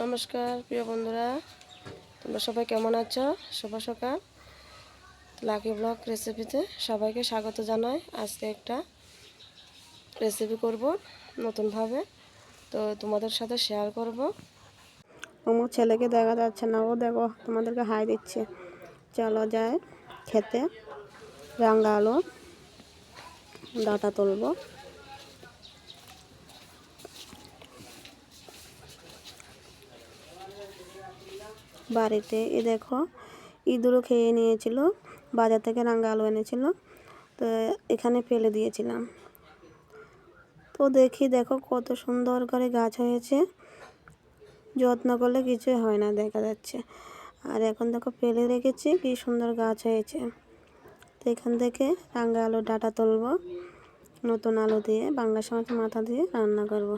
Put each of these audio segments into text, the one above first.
নমস্কার, প্রিয় বন্ধুরা। তোমরা সবাই কেমন আছো? শুভ সকাল। লাকি ব্লগ রেসিপিতে সবাইকে স্বাগত জানাই। আজকে একটা রেসিপি করব নতুনভাবে। তো তোমাদের সাথে শেয়ার করব। আমার ছেলেকে দেখা যাচ্ছে না, ও দেখো তোমাদেরকে হাই দিচ্ছে। চলো যায় খেতে। রাঙ্গা আলো, ডাটা তুলবো। বাড়িতে। এ দেখো, ইঁদুরও খেয়ে নিয়েছিল, বাজার থেকে রাঙ্গা আলু এনেছিল, তো এখানে ফেলে দিয়েছিলাম। তো দেখি, দেখো কত সুন্দর করে গাছ হয়েছে। যত্ন করলে কিছুই হয় না, দেখা যাচ্ছে। আর এখন দেখো ফেলে রেখেছি, কি সুন্দর গাছ হয়েছে। তো এখান থেকে রাঙ্গা আলু ডাটা তুলবো, নতুন আলু দিয়ে, বাংলা মাছ মাথা দিয়ে রান্না করব।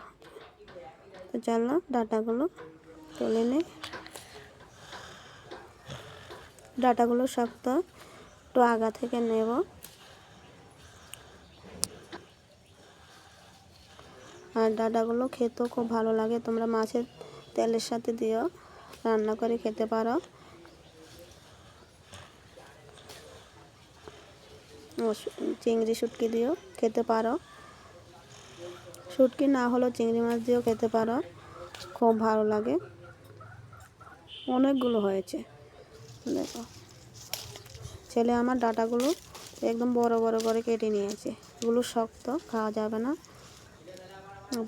তো চলো ডাটাগুলো তুলে নিই ডাটাগুলো শক্ত, একটু আগা থেকে নেব। আর ডাটাগুলো খেতেও খুব ভালো লাগে, তোমরা মাছের তেলের সাথে দিও রান্না করে খেতে পারো। চিংড়ি শুটকি দিয়েও খেতে পারো। শুটকি না হলেও চিংড়ি মাছ দিয়েও খেতে পারো, খুব ভালো লাগে। অনেকগুলো হয়েছে। দেখো। ছেলে আমার ডাটাগুলো একদম বড় বড় করে কেটে নিয়েছে। এগুলো শক্ত, খাওয়া যাবে না।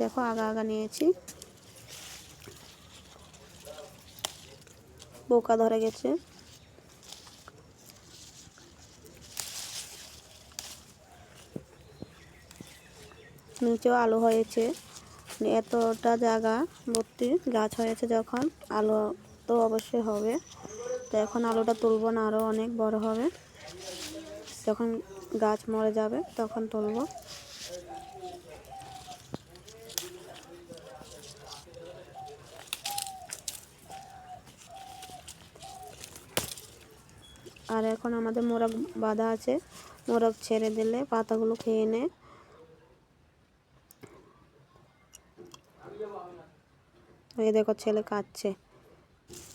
দেখো, আগা আগা নিয়েছি। বোকা ধরে গেছে। নিচেও আলু হয়েছে। এতটা জায়গা, ভর্তি গাছ হয়েছে যখন। আলু তো অবশ্যই হবে। তো এখন আলুটা তুলবো না আরও অনেক বড় হবে। যখন গাছ মরে যাবে, তখন তুলবো। আর এখন আমাদের মোরগ বাঁধা আছে। মোরগ ছেড়ে দিলে পাতাগুলো খেয়ে এই দেখো ছেলে কাচ্ছে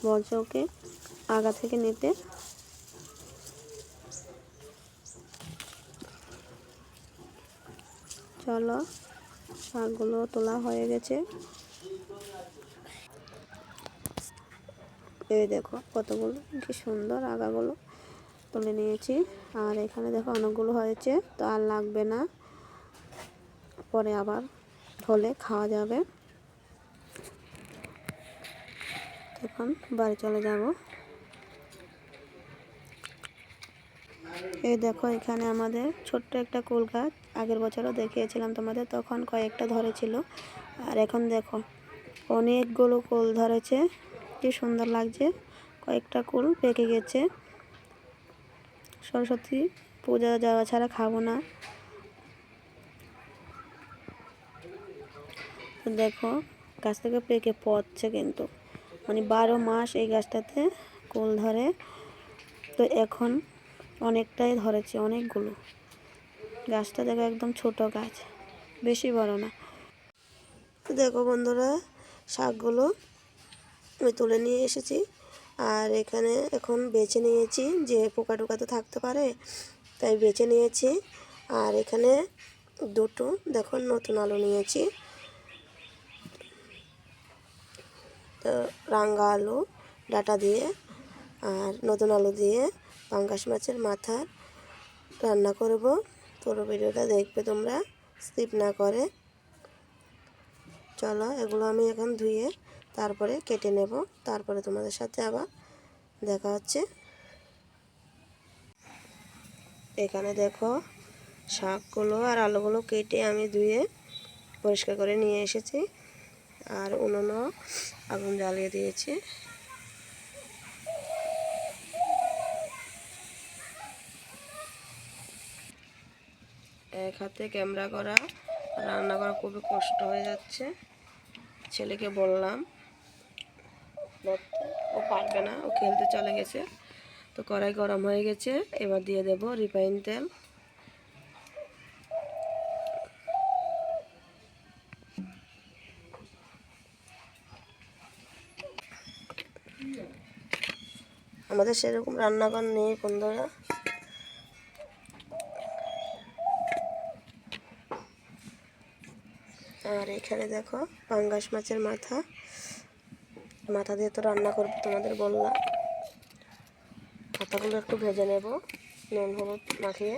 বলছে ওকে আগা থেকে নিতে। চলো, শাকগুলো তোলা হয়ে গেছে। এই দেখো কতগুলো, কি সুন্দর আগাগুলো তুলে নিয়েছি। আর এখানে দেখো অনেকগুলো হয়েছে, তো আর লাগবে না। পরে আবার হলে খাওয়া যাবে। এখন বাড়ি চলে যাব। এই দেখো, এখানে আমাদের ছোট্ট একটা কুল গাছ। আগের বছরও দেখিয়েছিলাম তোমাদের, তখন কয়েকটা ধরেছিল। আর এখন দেখো, অনেকগুলো কুল ধরেছে। কি সুন্দর লাগছে। কয়েকটা কুল পেকে গেছে। সরস্বতী পূজা যাওয়া ছাড়া খাব না। দেখো, গাছ থেকে পেকে পড়ছে কিন্তু। মানে বারো মাস এই গাছটাতে কুল ধরে। তো এখন অনেকটাই ধরেছে, অনেকগুলো। গাছটা দেখো একদম ছোট গাছ, বেশি বড় না। দেখো বন্ধুরা, শাকগুলো আমি তুলে নিয়ে এসেছি। আর এখানে এখন বেছে নিয়েছি, যে পোকা টোকা তো থাকতে পারে, তাই বেছে নিয়েছি। আর এখানে দুটো, দেখো নতুন আলু নিয়েছি। তো রাঙ্গা আলু, ডাটা দিয়ে, আর নতুন আলু দিয়ে পাঙ্গাস মাছের মাথা রান্না করব। পুরো ভিডিওটা দেখবে তোমরা। স্কিপ না করে। চলো, এগুলো আমি এখন ধুয়ে তারপরে কেটে নেব। তারপরে তোমাদের সাথে আবার দেখা হচ্ছে। এখানে দেখো, শাকগুলো আর আলুগুলো কেটে আমি ধুয়ে পরিষ্কার করে নিয়ে এসেছি। আর উনুনও আগুন জ্বালিয়ে দিয়েছি। অনেক হাতে ক্যামেরা করা, রান্না করা খুবই কষ্ট হয়ে যাচ্ছে। ছেলেকে বললাম ও পারবে না, ও খেলতে চলে গেছে। তো কড়াই গরম হয়ে গেছে, এবার দিয়ে দেব রিফাইন তেল। আমাদের সেরকম রান্নাঘর নেই বন্ধুরা। আর এখানে দেখো পাঙ্গাস মাছের মাথা। মাথা দিয়ে তো রান্না করব তোমাদের বললাম। মাথাগুলো একটু ভেজে নেব, নুন, হলুদ মাখিয়ে।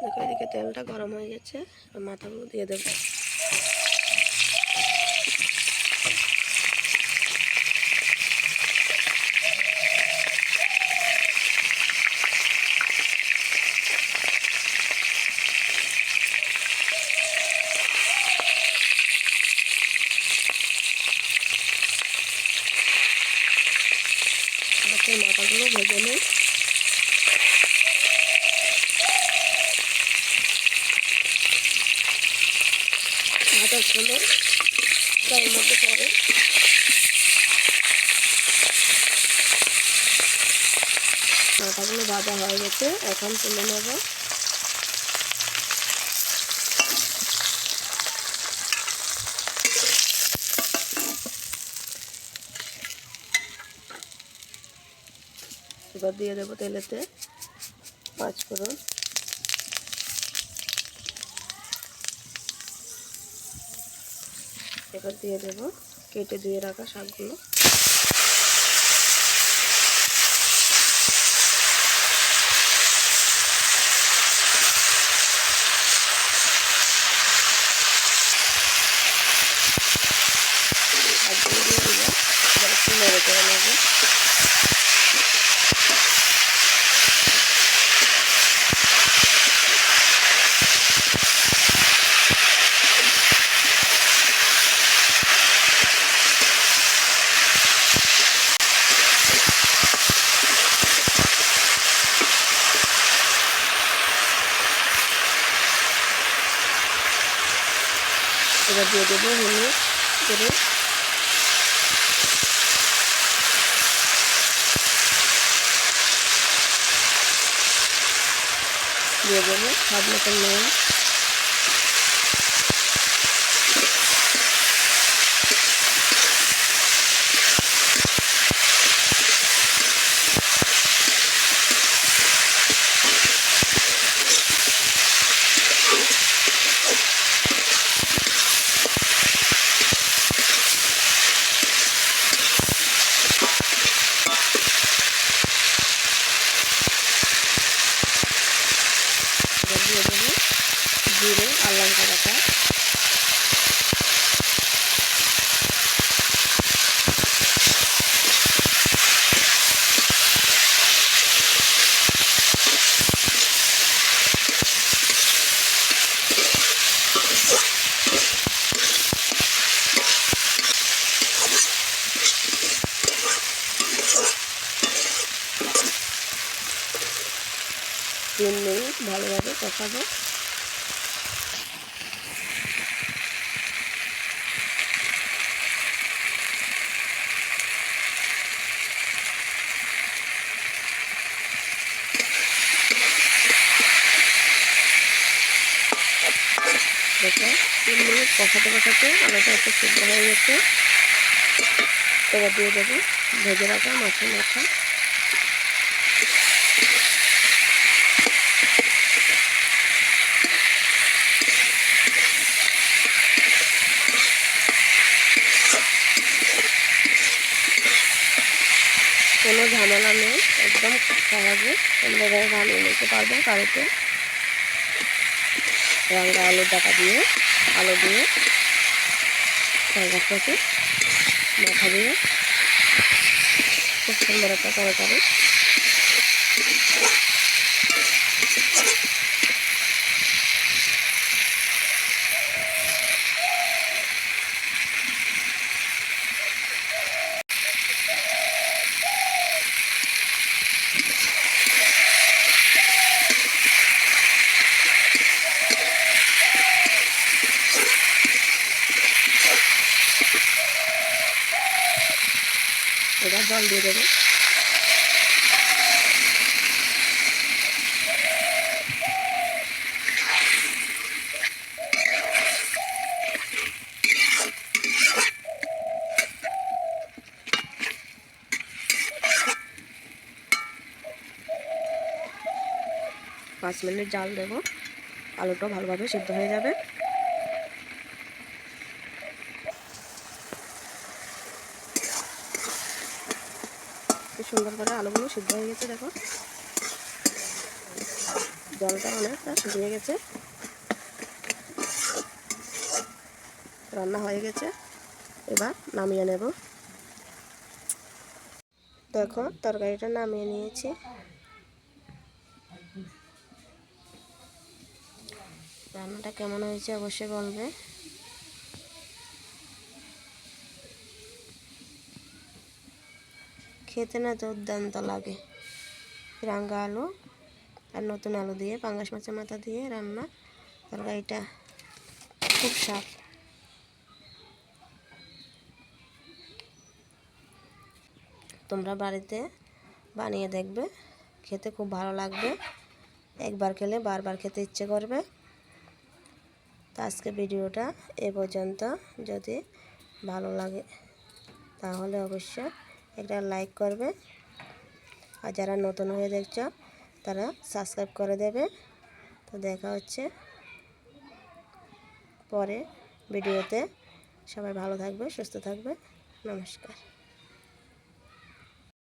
দেখো এদিকে তেলটা গরম হয়ে গেছে, আর মাথাগুলো দিয়ে দেবো। মাছের মাথাগুলো ভেজে নিই। মাথাগুলো তার মধ্যে পড়ে। মাথাগুলো ভাজা হয়ে গেছে, এখন তুলে নেব। এবার দিয়ে দেবো তেলেতে পাঁচ ফোড়ন। এবার দিয়ে দেবো কেটে দিয়ে রাখা শাকগুলো দিয়ে দিলাম এবার একটু নেড়ে করে নেব এবার দিয়ে দেবো হলুদ করে। দিয়ে দেবো স্বাদ মতন দিয়ে দেবো জিরে আর লঙ্কা বাটা তিন মিনিট ভালোভাবে কষাবো। দেখো তিন মিনিট কষাতে কষাতে আলাদা একটা সিদ্ধ হয়ে গেছে। এবার দিয়ে দেবো ভেজে রাখা মাছের মাথা। কোনো ঝামেলা নেই, একদম সহজে তোমরা এভাবে নিতে পারবে বাড়িতে রাঙ্গা আলু ডাকা দিয়ে, আলু দিয়ে তরকারিটাকে মাথা দিয়ে, খুব সুন্দর একটা তরকারি। এবার জল দিয়ে দেবো। পাঁচ মিনিট জাল দেবো। আলুটা ভালোভাবে সিদ্ধ হয়ে যাবে। সুন্দর করে আলুগুলো সিদ্ধ হয়ে গেছে, দেখো। জলটা অনেকটা শুকিয়ে গেছে। রান্না হয়ে গেছে। এবার নামিয়ে নেব। দেখো, তরকারিটা নামিয়ে নিয়েছি। রান্নাটা কেমন হয়েছে অবশ্যই বলবে। খেতে না দুর্দান্ত লাগে। রাঙ্গা আলু আর নতুন আলু দিয়ে, পাঙ্গাস মাছের মাথা দিয়ে রান্না। তরকারিটা খুব স্বাদ। তোমরা বাড়িতে বানিয়ে দেখবে, খেতে খুব ভালো লাগবে। একবার খেলে বারবার খেতে ইচ্ছে করবে। তো আজকে ভিডিওটা এ পর্যন্ত। যদি ভালো লাগে তাহলে অবশ্যই একটা লাইক করবে। আর যারা নতুন হয়ে দেখছ, তারা সাবস্ক্রাইব করে দেবে। তো দেখা হচ্ছে পরে ভিডিওতে। সবাই ভালো থাকবে, সুস্থ থাকবে। নমস্কার।